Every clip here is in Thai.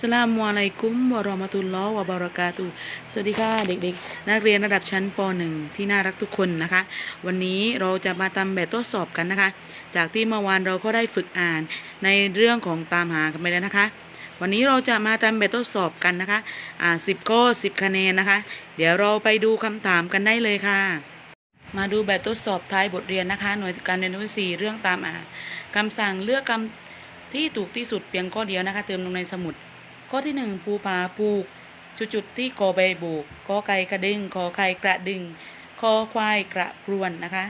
สลามุอะลัยกุมวะเราะมะตุลลอวบะเรากาตุสวัสดีค่ะเด็กๆ นักเรียนระดับชั้นป .1 ที่น่ารักทุกคนนะคะ วันนี้เราจะมาทำแบบทดสอบกันนะคะ จากที่เมื่อวานเราก็ได้ฝึกอ่านในเรื่องของตามหากันไปแล้วนะคะ วันนี้เราจะมาทำแบบทดสอบกันนะคะ อ่าสิบข้อสิบคะแนนนะคะ เดี๋ยวเราไปดูคำถามกันได้เลยค่ะ มาดูแบบทดสอบท้ายบทเรียนนะคะ หน่วยการเรียนรู้สี่เรื่องตามอ่านคำสั่งเลือกคำที่ถูกที่สุดเพียงข้อเดียวนะคะ เติมลงในสมุด ข้อที่หนึ่งปูผาปูกจุดจุดๆที่กอใบโบกกอไก่กระดึงคอไข่กระดึงคอควายกระพรวนนะคะ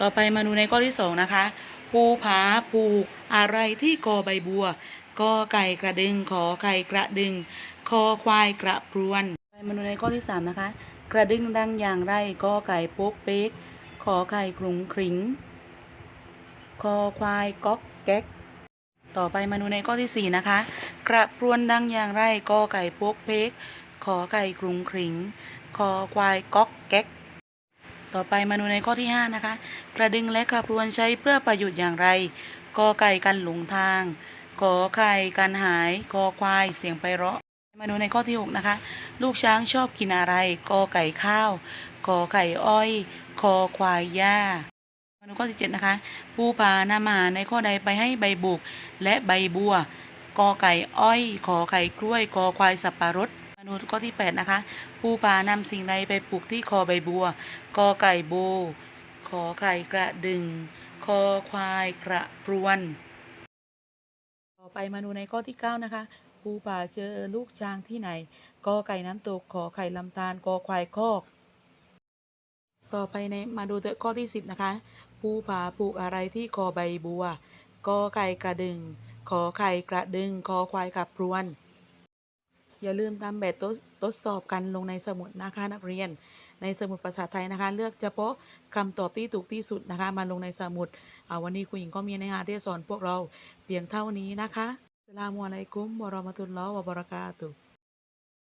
ต่อไปมาดูในข้อที่สองนะคะ ปูผาปูกอะไรที่กอใบบัวกอไก่กระดึงขอไข่กระดึงคอควายกระพรวนไปมาดูในข้อที่สามนะคะ กระดึงดังอย่างไรกอไก่โป๊กเป๊กขอไข่ครุงคริงคอควายก๊อกแก๊กต่อไปมาดูในข้อที่สี่นะคะ กระพรวนดังอย่างไรกอไก่โป๊กเป๊กขอไก่ครุงคริงคอควายก๊อกแก๊ก ต่อไปมาดูในข้อที่ห้านะคะ กระดึงและกระพรวนใช้เพื่อประโยชน์อย่างไรกอไก่กันหลงทางขอไข่กันหายคอควายเสียงไพเราะ มาดูในข้อที่หกนะคะ ลูกช้างชอบกินอะไรกอไก่ข้าวกอไก่อ้อยคอควายหญ้ามาดูข้อที่เจ็ดนะคะ ปูปลานำอาหารในข้อใดไปให้ใบบุกและใบบัว กอไก่อ้อยขอไข่กล้วยกอควายสับปะรดมาดูข้อที่แปดนะคะ ปูปลานำสิ่งใดไปปลูกที่คอใบบัว กอไก่โบ ขอไข่กระดึง คอควายกระพรวน ต่อไปมาดูในข้อที่เก้านะคะ ปูป่าเจอลูกช้างที่ไหน กอไก่น้ำตก ขอไข่ลำตาล กอควายคอก ต่อไปในมาดูข้อที่สิบนะคะ ปูผาปลูกอะไรที่คอใบบัว กอไก่กระดึง ขอไข่กระดึงคอควายขับพรวน อย่าลืมทำแบบทดสอบกันลงในสมุดนะคะนักเรียน ในสมุดภาษาไทยนะคะ เลือกเฉพาะคำตอบที่ถูกที่สุดนะคะ มาลงในสมุดเอาวันนี้คุณหญิงก็มีเนื้อหาที่จสอนพวกเราเพียงเท่านี้นะคะสลามัวไลคุ้มวะเรมะตุลลอวบรากาตุ